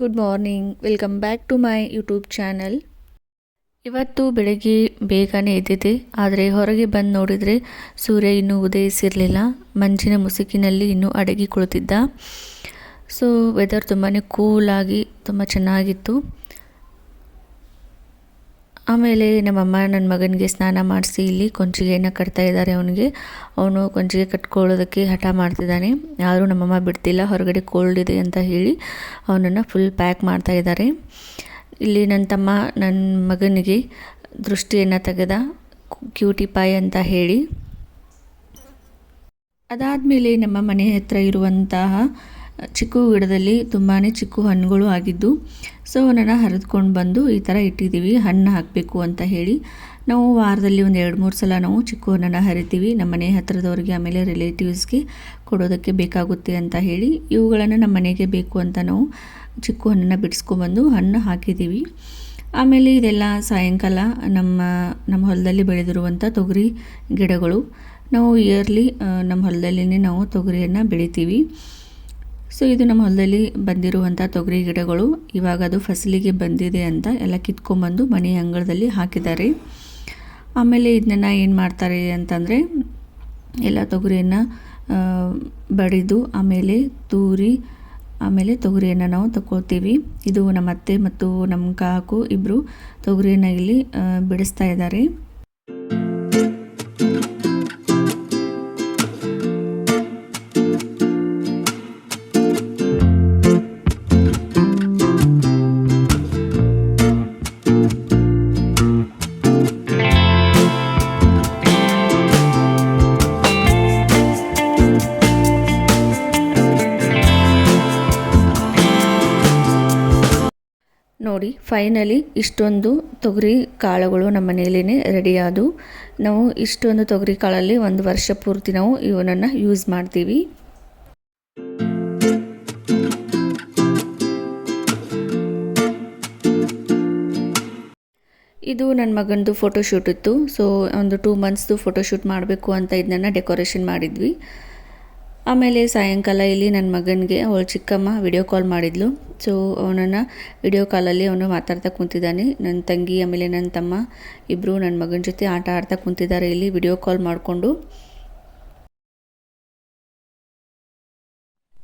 Good morning welcome back to my YouTube channel ಇವತ್ತು ಬೆಳಗ್ಗೆ ಬೇಗನೆ ಎದ್ದಿದೆ ಆದರೆ ಹೊರಗೆ ಬಂದು ನೋಡಿದರೆ ಸೂರ್ಯ ಇನ್ನೂ ಉದಯಿಸಿರಲಿಲ್ಲ. ಮಂಜಿನ ಮುಸುಕಿನಲ್ಲಿ ಇನ್ನೂ ಅಡಗಿ ಕುಳಿತಿದ್ದ ಸೊ ವೆದರ್ ತುಂಬಾ ಕೂಲಾಗಿ ತುಂಬ ಚೆನ್ನಾಗಿತ್ತು. ಆಮೇಲೆ ನಮ್ಮಮ್ಮ ನನ್ನ ಮಗನಿಗೆ ಸ್ನಾನ ಮಾಡಿಸಿ ಇಲ್ಲಿ ಕೊಂಚಿಗೆಯನ್ನು ಕಟ್ತಾ ಇದ್ದಾರೆ ಅವನಿಗೆ. ಅವನು ಕೊಂಚಿಗೆ ಕಟ್ಕೊಳ್ಳೋದಕ್ಕೆ ಹಠ ಮಾಡ್ತಿದ್ದಾನೆ. ಯಾರೂ ನಮ್ಮಮ್ಮ ಬಿಡ್ತಿಲ್ಲ, ಹೊರಗಡೆ ಕೋಲ್ಡ್ ಇದೆ ಅಂತ ಹೇಳಿ ಅವನನ್ನು ಫುಲ್ ಪ್ಯಾಕ್ ಮಾಡ್ತಾ ಇದ್ದಾರೆ. ಇಲ್ಲಿ ನನ್ನ ತಮ್ಮ ನನ್ನ ಮಗನಿಗೆ ದೃಷ್ಟಿಯನ್ನು ತೆಗೆದ ಕ್ಯೂಟಿ ಪಾಯ್ ಅಂತ ಹೇಳಿ. ಅದಾದಮೇಲೆ ನಮ್ಮ ಮನೆ ಹತ್ರ ಇರುವಂತಹ ಚಿಕ್ಕು ಗಿಡದಲ್ಲಿ ತುಂಬಾ ಚಿಕ್ಕು ಹಣ್ಣುಗಳು ಆಗಿದ್ದು ಸೊ ಅವನನ್ನು ಹರಿದ್ಕೊಂಡು ಬಂದು ಈ ಥರ ಇಟ್ಟಿದ್ದೀವಿ. ಹಣ್ಣು ಹಾಕಬೇಕು ಅಂತ ಹೇಳಿ ನಾವು ವಾರದಲ್ಲಿ ಒಂದು ಎರಡು ಮೂರು ಸಲ ನಾವು ಚಿಕ್ಕು ಹಣ್ಣನ್ನು ಹರಿತೀವಿ. ನಮ್ಮ ಮನೆ ಹತ್ತಿರದವ್ರಿಗೆ ಆಮೇಲೆ ರಿಲೇಟಿವ್ಸ್ಗೆ ಕೊಡೋದಕ್ಕೆ ಬೇಕಾಗುತ್ತೆ ಅಂತ ಹೇಳಿ ಇವುಗಳನ್ನು ನಮ್ಮ ಮನೆಗೆ ಬೇಕು ಅಂತ ನಾವು ಚಿಕ್ಕು ಹಣ್ಣನ್ನು ಬಿಡಿಸ್ಕೊಂಬಂದು ಹಣ್ಣು ಹಾಕಿದ್ದೀವಿ. ಆಮೇಲೆ ಇದೆಲ್ಲ ಸಾಯಂಕಾಲ ನಮ್ಮ ನಮ್ಮ ಹೊಲದಲ್ಲಿ ಬೆಳೆದಿರುವಂಥ ತೊಗರಿ ಗಿಡಗಳು. ನಾವು ಇಯರ್ಲಿ ನಮ್ಮ ಹೊಲದಲ್ಲಿನೇ ನಾವು ತೊಗರಿಯನ್ನು ಬೆಳಿತೀವಿ. ಸೊ ಇದು ನಮ್ಮ ಹೊಲದಲ್ಲಿ ಬಂದಿರುವಂಥ ತೊಗರಿ ಗಿಡಗಳು. ಇವಾಗ ಅದು ಫಸಲಿಗೆ ಬಂದಿದೆ ಅಂತ ಎಲ್ಲ ಕಿತ್ಕೊಂಬಂದು ಮನೆ ಅಂಗಳದಲ್ಲಿ ಹಾಕಿದ್ದಾರೆ. ಆಮೇಲೆ ಇದನ್ನ ಏನು ಮಾಡ್ತಾರೆ ಅಂತಂದರೆ, ಎಲ್ಲ ತೊಗರಿಯನ್ನು ಬಡಿದು ಆಮೇಲೆ ತೂರಿ, ಆಮೇಲೆ ತೊಗರಿಯನ್ನು ನಾವು ತಗೊಳ್ತೀವಿ ಇದು ನಮ್ಮ ಅತ್ತೆ ಮತ್ತು ನಮ್ಮ ಕಾಕು ಇಬ್ಬರು ತೊಗರಿಯನ್ನು ಇಲ್ಲಿ ಬಿಡಿಸ್ತಾ ಇದ್ದಾರೆ. ನೋಡಿ ಫೈನಲಿ ಇಷ್ಟೊಂದು ತೊಗರಿ ಕಾಳುಗಳು ನಮ್ಮ ಮನೆಯಲ್ಲೇ ರೆಡಿಯಾದವು ನಾವು ಇಷ್ಟೊಂದು ತೊಗರಿ ಕಾಳಲ್ಲಿ ಒಂದು ವರ್ಷ ಪೂರ್ತಿ ನಾವು ಇವನನ್ನು ಯೂಸ್ ಮಾಡ್ತೀವಿ. ಇದು ನನ್ನ ಮಗನದು ಫೋಟೋಶೂಟ್ ಇತ್ತು. ಸೊ ಒಂದು ಟೂ ಮಂತ್ಸ್ದು ಫೋಟೋಶೂಟ್ ಮಾಡಬೇಕು ಅಂತ ಇದನ್ನ ಡೆಕೋರೇಷನ್ ಮಾಡಿದ್ವಿ. ಆಮೇಲೆ ಸಾಯಂಕಾಲ ಇಲ್ಲಿ ನನ್ನ ಮಗನಿಗೆ, ಅವಳು ಚಿಕ್ಕಮ್ಮ ವಿಡಿಯೋ ಕಾಲ್ ಮಾಡಿದ್ಲು. ಸೊ ಅವನನ್ನು ವಿಡಿಯೋ ಕಾಲಲ್ಲಿ ಅವನು ಮಾತಾಡ್ತಾ ಕೂತಿದ್ದಾನೆ. ನನ್ನ ತಂಗಿ, ಆಮೇಲೆ ನನ್ನ ತಮ್ಮ ಇಬ್ಬರು ನನ್ನ ಮಗನ ಜೊತೆ ಆಟ ಆಡ್ತಾ ಕುಂತಿದ್ದಾರೆ ಇಲ್ಲಿ ವಿಡಿಯೋ ಕಾಲ್ ಮಾಡಿಕೊಂಡು.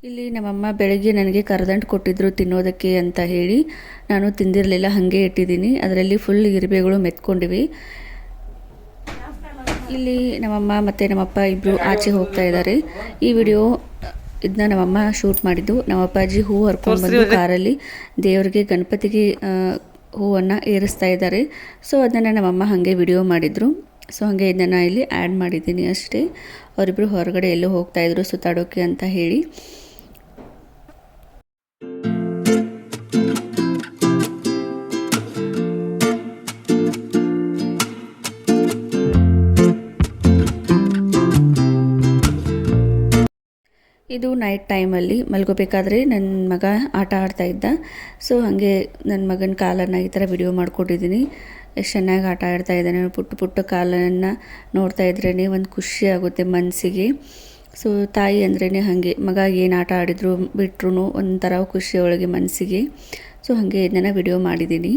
ಇಲ್ಲಿ ನಮ್ಮಮ್ಮ ಬೆಳಗ್ಗೆ ನನಗೆ ಕರದಂಟು ಕೊಟ್ಟಿದ್ರು ತಿನ್ನೋದಕ್ಕೆ ಅಂತ ಹೇಳಿ. ನಾನು ತಿಂದಿರಲಿಲ್ಲ, ಹಾಗೆ ಇಟ್ಟಿದ್ದೀನಿ. ಅದರಲ್ಲಿ ಫುಲ್ ಇರುವೆಗಳು ಮೆತ್ಕೊಂಡಿವೆ. ಇಲ್ಲಿ ನಮ್ಮಮ್ಮ ಮತ್ತು ನಮ್ಮಪ್ಪ ಇಬ್ಬರು ಆಚೆ ಹೋಗ್ತಾ ಇದ್ದಾರೆ. ಈ ವಿಡಿಯೋ ಇದನ್ನ ನಮ್ಮಮ್ಮ ಶೂಟ್ ಮಾಡಿದ್ದು. ನಮ್ಮ ಅಪ್ಪಾಜಿ ಹೂ ಹರ್ಕೊಂಡು ಬಂದು ಕಾರಲ್ಲಿ ದೇವರಿಗೆ ಗಣಪತಿಗೆ ಹೂವನ್ನು ಏರಿಸ್ತಾ ಇದ್ದಾರೆ. ಸೊ ಅದನ್ನು ನಮ್ಮಮ್ಮ ಹಾಗೆ ವಿಡಿಯೋ ಮಾಡಿದರು. ಸೊ ಹಾಗೆ ಇದನ್ನು ಇಲ್ಲಿ ಆ್ಯಡ್ ಮಾಡಿದ್ದೀನಿ ಅಷ್ಟೇ. ಅವರಿಬ್ಬರು ಹೊರಗಡೆ ಎಲ್ಲೋ ಹೋಗ್ತಾಯಿದ್ರು ಸುತ್ತಾಡೋಕೆ ಅಂತ ಹೇಳಿ. ಇದು ನೈಟ್ ಟೈಮಲ್ಲಿ ಮಲ್ಗೋಬೇಕಾದ್ರೆ ನನ್ನ ಮಗ ಆಟ ಆಡ್ತಾ ಇದ್ದ. ಸೊ ಹಾಗೆ ನನ್ನ ಮಗನ ಕಾಲನ್ನು ಈ ಥರ ವಿಡಿಯೋ ಮಾಡಿಕೊಟ್ಟಿದ್ದೀನಿ ಎಷ್ಟು ಚೆನ್ನಾಗಿ ಆಟ ಆಡ್ತಾ ಇದ್ದಾನೆ. ಪುಟ್ಟ ಪುಟ್ಟ ಕಾಲನ್ನು ನೋಡ್ತಾ ಇದ್ರೇ ಒಂದು ಖುಷಿ ಆಗುತ್ತೆ ಮನಸ್ಸಿಗೆ ಸೊ ತಾಯಿ ಅಂದ್ರೇ ಹಾಗೆ. ಮಗ ಏನು ಆಟ ಆಡಿದ್ರು ಬಿಟ್ರು ಒಂಥರ ಖುಷಿ ಒಳಗೆ ಮನಸ್ಸಿಗೆ ಸೊ ಹಾಗೆ ಇದನ್ನು ವಿಡಿಯೋ ಮಾಡಿದ್ದೀನಿ